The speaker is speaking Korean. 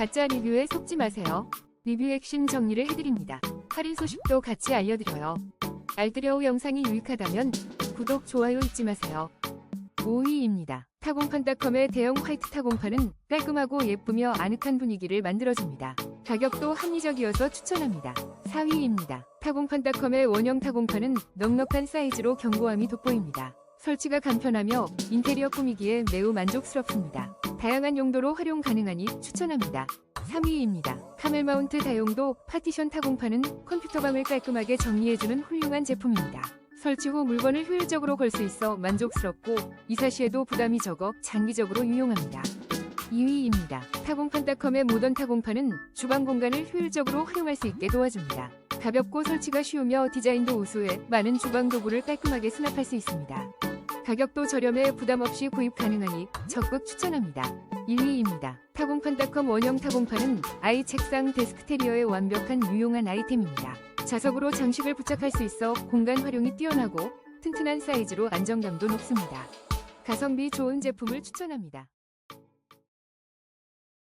가짜 리뷰에 속지 마세요. 리뷰 핵심 정리를 해드립니다. 할인 소식도 같이 알려드려요. 알뜰여우 영상이 유익하다면 구독, 좋아요 잊지 마세요. 5위입니다. 타공판닷컴의 대형 화이트 타공판은 깔끔하고 예쁘며 아늑한 분위기를 만들어줍니다. 가격도 합리적이어서 추천합니다. 4위입니다. 타공판닷컴의 원형 타공판은 넉넉한 사이즈로 견고함이 돋보입니다. 설치가 간편하며 인테리어 꾸미기에 매우 만족스럽습니다. 다양한 용도로 활용 가능하니 추천합니다. 3위입니다. 카멜 마운트 다용도 파티션 타공판은 컴퓨터방을 깔끔하게 정리해주는 훌륭한 제품입니다. 설치 후 물건을 효율적으로 걸 수 있어 만족스럽고 이사 시에도 부담이 적어 장기적으로 유용합니다. 2위입니다. 타공판닷컴의 모던 타공판은 주방 공간을 효율적으로 활용할 수 있게 도와줍니다. 가볍고 설치가 쉬우며 디자인도 우수해 많은 주방 도구를 깔끔하게 수납할 수 있습니다. 가격도 저렴해 부담 없이 구입 가능하니 적극 추천합니다. 1위입니다. 타공판닷컴 원형 타공판은 아이 책상 데스크테리어의 완벽한 유용한 아이템입니다. 자석으로 장식을 부착할 수 있어 공간 활용이 뛰어나고 튼튼한 사이즈로 안정감도 높습니다. 가성비 좋은 제품을 추천합니다.